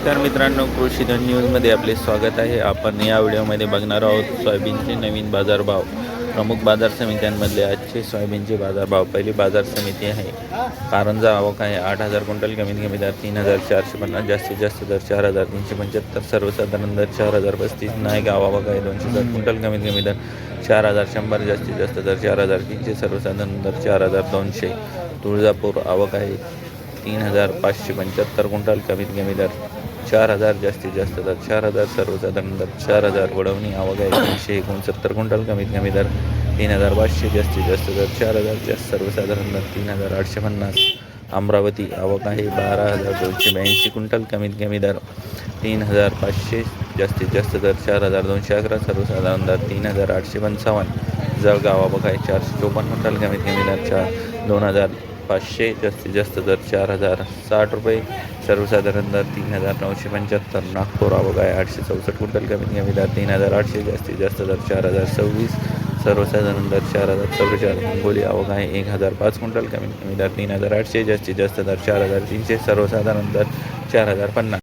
नमस्कार मित्रांनो कृषी धन न्यूजमध्ये आपले स्वागत आहे. आपण या व्हिडिओमध्ये बघणार आहोत सोयाबीनचे नवीन बाजारभाव. प्रमुख बाजार समित्यांमधले आजचे सोयाबीनचे बाजारभाव. पहिली बाजार समिती आहे. कारंजा आवक आहे. आठ हजार क्विंटल कमीत कमी दर तीन हजार चारशे पन्नास जास्तीत जास्त दर चार हजार तीनशे पंच्याहत्तर सर्वसाधारण दर चार हजार पस्तीस. नायगाव आवक आहे. दोनशे दर क्विंटल कमीत कमी दर चार हजार शंभर जास्तीत जास्त दर चार हजार तीनशे सर्वसाधारण दर चार हजार दोनशे. तुळजापूर आवक आहे. तीन हजार पाचशे पंच्याहत्तर क्विंटल कमीत कमी दर. चार हजार जास्तीत जास्त दर चार हजार सर्वसाधारण दर चार हजार वडवणी आवक आहे एकोणसत्तर क्विंटल कमीत कमी दर तीन हजार पाचशे जास्तीत जास्त दर चार हजार जास्त सर्वसाधारण दर तीन हजार आठशे पन्नास. अमरावती आवक आहे बारा हजार दोनशे ब्याऐंशी क्विंटल कमीत कमी दर तीन हजार पाचशे जास्तीत जास्त दर चार हजार दोनशे अकरा सर्वसाधारण दर तीन हजार आठशे पंचावन्न. जळगाव आवक आहे चारशे चोपन्न क्विंटल कमीत कमी दर चार दोन हजार पाचशे जास्तीत जास्त दर चार हजार साठ रुपये. सर्वसाधारण दर तीन हजार नऊशे पंच्याहत्तर. नागपूर आवगाय आहे आठशे चौसष्ट. क्विंटल कमीत कमी दर तीन हजार आठशे जास्तीत जास्त दर चार हजार सव्वीस. सर्वसाधारण दर चार हजार चौवेचाळीस. हिंगोली आवक आहे एक हजार पाच. क्विंटल कमीत कमी दर तीन हजार आठशे जास्तीत जास्त दर चार हजार तीनशे. सर्वसाधारण दर चार हजार पन्नास.